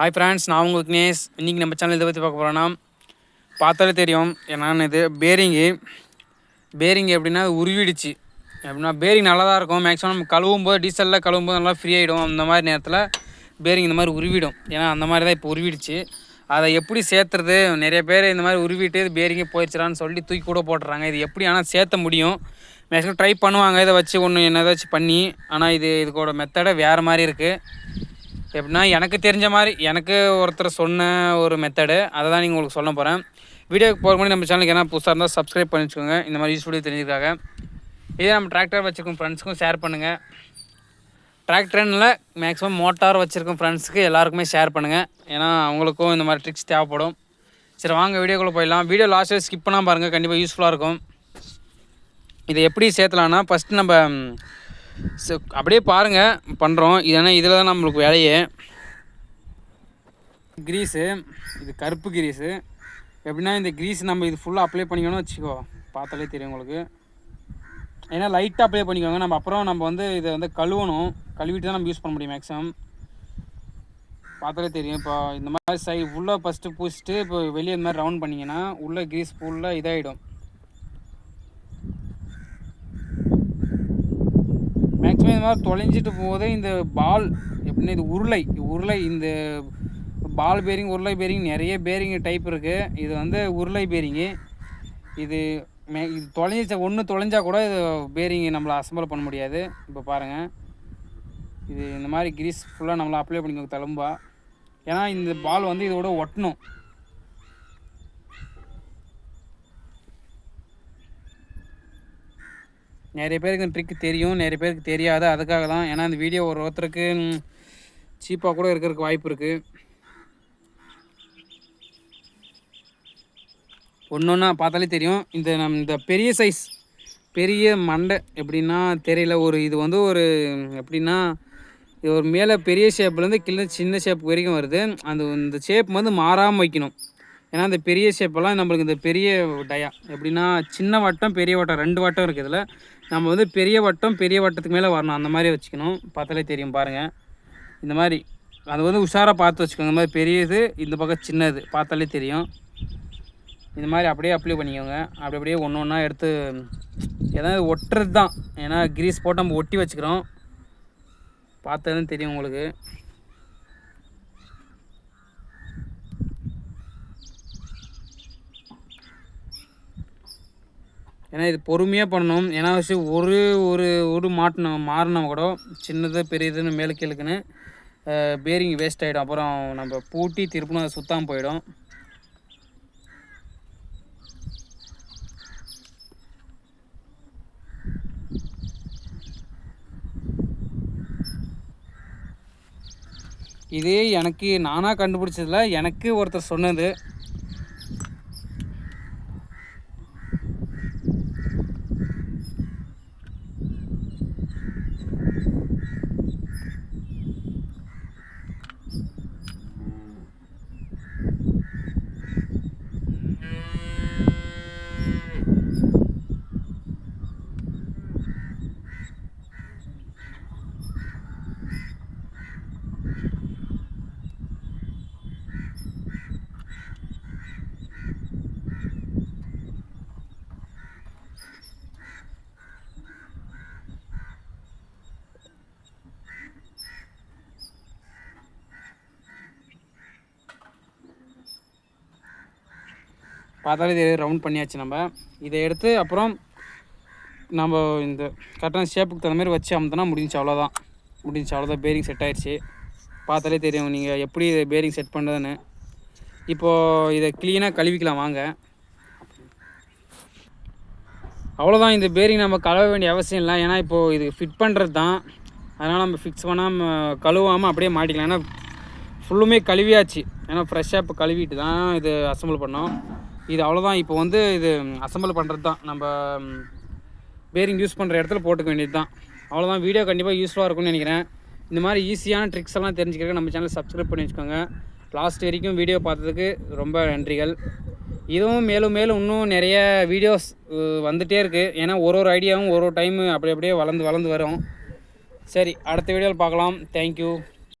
Hi friends நான் உங்கள் விக்னேஷ். இன்றைக்கி நம்ம சேனல் இதை பற்றி பார்க்க போகிறோன்னா பார்த்தாலே தெரியும் என்னன்னு இது. பேரிங்கு பேரிங் எப்படின்னா அது உருவிடுச்சு எப்படின்னா பேரிங் நல்லா தான் இருக்கும். மேக்ஸிமம் நம்ம கழுவும் போது டீசலில் கழுவும் போது நல்லா ஃப்ரீ ஆகிடும் அந்த மாதிரி நேரத்தில் பேரிங் இந்த மாதிரி உருவிடும். ஏன்னா அந்த மாதிரி தான் இப்போ உருவிடுச்சு. அதை எப்படி சேர்த்துறது? நிறைய பேர் இந்த மாதிரி உருவிட்டு இது பேரிங்கே போயிடுச்சிடான்னு சொல்லி தூக்கி கூட போட்டுறாங்க. இது எப்படி ஆனால் சேர்த்த முடியும்? மேக்ஸிமம் ட்ரை பண்ணுவாங்க. இதை வச்சு ஒன்று என்ன ஏதாச்சும் பண்ணி. ஆனால் இது இதுக்கோட மெத்தடை வேறு மாதிரி இருக்குது எப்படின்னா எனக்கு தெரிஞ்ச மாதிரி எனக்கு ஒருத்தர் சொன்ன ஒரு மெத்தடு அதை தான் நீங்கள் உங்களுக்கு சொல்ல போகிறேன் வீடியோக்கு போகிற மாதிரி நம்ம சேனலுக்கு என்ன புதுசாக இருந்தால் சப்ஸ்கிரைப் பண்ணி வச்சுக்கோங்க. இந்த மாதிரி யூஸ்ஃபுல்லாக தெரிஞ்சுக்காக இதே நம்ம டிராக்டர் வச்சுருக்கோம் ஃப்ரெண்ட்ஸுக்கும் ஷேர் பண்ணுங்கள் டிராக்டர்னில் மேக்ஸிமம் மோட்டார் வச்சுருக்கோம் ஃப்ரெண்ட்ஸுக்கு எல்லாருக்குமே ஷேர் பண்ணுங்கள் ஏன்னா அவங்களுக்கும் இந்த மாதிரி ட்ரிக்ஸ் தேவைப்படும். சரி வாங்க வீடியோக்குள்ளே போயிடலாம். வீடியோ லாஸ்ட்டு ஸ்கிப் பண்ணால் பாருங்கள் கண்டிப்பாக யூஸ்ஃபுல்லாக இருக்கும். இதை எப்படி சேர்த்தலான்னா ஃபஸ்ட்டு நம்ம ஸோ அப்படியே பாருங்கள் பண்ணுறோம் ஏன்னா இதில் தான் நம்மளுக்கு வேலையே. க்ரீஸு இது கருப்பு கிரீஸு எப்படின்னா இந்த க்ரீஸ் நம்ம இது ஃபுல்லாக அப்ளை பண்ணிக்கணும்னு வச்சுக்கோ. பார்த்தாலே தெரியும் உங்களுக்கு. ஏன்னா லைட்டாக அப்ளை பண்ணிக்கோங்க. நம்ம அப்புறம் நம்ம வந்து இதை வந்து கழுவணும். கழுவிட்டு தான் நம்ம யூஸ் பண்ண முடியும் மேக்ஸிமம் பார்த்தாலே தெரியும். இப்போ இந்த மாதிரி சை உள்ளே ஃபஸ்ட்டு பூசிட்டு இப்போ வெளியே இந்த மாதிரி ரவுண்ட் பண்ணிங்கன்னா உள்ளே க்ரீஸ் ஃபுல்லாக இதாகிடும் இந்த மாதிரி தொலைஞ்சிட்டு போதே இந்த பால் எப்படின்னா இது உருளை உருளை இந்த பால் பேரிங் உருளை பேரிங் நிறைய பேரிங் டைப் இருக்குது இது வந்து உருளை பேரிங்கு இது மே இது தொலைஞ்சிச்ச ஒன்று தொலைஞ்சா கூட இது பேரிங் நம்மளை அசம்பிள் பண்ண முடியாது. இப்போ பாருங்கள் இது இந்த மாதிரி கிரீஸ் ஃபுல்லாக நம்மளை அப்ளை பண்ணிக்கோங்க தழும்பா. ஏன்னா இந்த பால் வந்து இதோட ஒட்டணும். நிறைய பேருக்கு இந்த ட்ரிக் தெரியும் நிறைய பேருக்கு தெரியாது. அதுக்காக தான். ஏன்னா இந்த வீடியோ ஒரு ஒருத்தருக்கு சீப்பாக கூட இருக்கிறதுக்கு வாய்ப்பு இருக்குது ஒன்று ஒன்றா பார்த்தாலே தெரியும். இந்த நம் இந்த பெரிய சைஸ் பெரிய மண்டை எப்படின்னா தெரியல. ஒரு இது வந்து ஒரு எப்படின்னா இது ஒரு மேலே பெரிய ஷேப்லேருந்து கீழே சின்ன ஷேப் வரைக்கும் வருது. அந்த இந்த ஷேப் வந்து மாறாமல் வைக்கணும். ஏன்னா இந்த பெரிய ஷேப்பெல்லாம் நம்மளுக்கு இந்த பெரிய டயா. எப்படின்னா சின்ன வட்டம் பெரிய வட்டம் ரெண்டு வட்டம் இருக்குது இதில். நம்ம வந்து பெரிய வட்டம் பெரிய வட்டத்துக்கு மேலே வரணும். அந்த மாதிரி வச்சுக்கணும். பார்த்தாலே தெரியும் பாருங்கள் இந்த மாதிரி. அது வந்து உஷாராக பார்த்து வச்சுக்கோங்க. இந்த மாதிரி பெரியது இந்த பக்கம் சின்னது. பார்த்தாலே தெரியும். இந்த மாதிரி அப்படியே அப்ளை பண்ணிக்கோங்க. அப்படி அப்படியே ஒன்று ஒன்றா எடுத்து ஏதாவது ஒட்டுறது தான் ஏன்னா கிரீஸ் போட்டு நம்ம ஒட்டி வச்சுக்கிறோம். பார்த்ததும் தெரியும் உங்களுக்கு. ஏன்னா இது பொறுமையாக பண்ணணும். ஏன்னா வச்சு ஒரு ஒரு ஒரு மாட்டின மாறினா கூட சின்னது பெரியதுன்னு மேலே கீழுக்குன்னு பேரிங் வேஸ்ட் ஆகிடும் அப்புறம் நம்ம பூட்டி திருப்பணும் அதை சுத்தாமல் போயிடும். இது எனக்கு நானாக கண்டுபிடிச்சதில் எனக்கு ஒருத்தர் சொன்னது. பார்த்தாலே இது ரவுண்ட் பண்ணியாச்சு நம்ம. இதை எடுத்து அப்புறம் நம்ம இந்த கரெக்டான ஷேப்புக்கு தகுந்த மாதிரி வச்சு அமுத்தனா முடிஞ்சு அவ்வளோதான் முடிஞ்சு அவ்வளோதான் பேரிங் செட் ஆயிடுச்சு. பார்த்தாலே தெரியும் நீங்கள் எப்படி இதை பேரிங் செட் பண்ணுறதுன்னு இப்போது இதை க்ளீனாக கழுவிக்கலாம் வாங்க. அவ்வளோதான் இந்த பேரிங் நம்ம கழுவ வேண்டிய அவசியம் இல்லை. ஏன்னா இப்போது இது ஃபிட் பண்ணுறது தான். அதனால் நம்ம ஃபிக்ஸ் பண்ணாமல் கழுவாமல் அப்படியே மாட்டிக்கலாம். ஏன்னா ஃபுல்லுமே கழுவியாச்சு. ஏன்னா ஃப்ரெஷ்ஷாக இப்போ கழுவிட்டு தான் இது அசம்பிள் பண்ணோம். இது அவ்வளோதான் இப்போ வந்து இது அசம்பிள் பண்ணுறது தான் நம்ம பேரிங் யூஸ் பண்ணுற இடத்துல போட்டுக்க வேண்டியது தான் அவ்வளோதான் வீடியோ கண்டிப்பாக யூஸ்ஃபுல்லாக இருக்கும்னு நினைக்கிறேன். இந்த மாதிரி ஈஸியான ட்ரிக்ஸ் எல்லாம் தெரிஞ்சுக்கிறக்க நம்ம சேனல் சப்ஸ்கிரைப் பண்ணி வச்சுக்கோங்க. லாஸ்ட் வரைக்கும் வீடியோ பார்த்ததுக்கு ரொம்ப நன்றிகள். இதுவும் மேலும் மேலும் இன்னும் நிறைய வீடியோஸ் வந்துகிட்டே இருக்குது ஏன்னா ஒரு ஒரு ஐடியாவும் ஒரு ஒரு டைமு அப்படி அப்படியே வளர்ந்து வளர்ந்து வரும். சரி அடுத்த வீடியோவில் பார்க்கலாம். தேங்க்யூ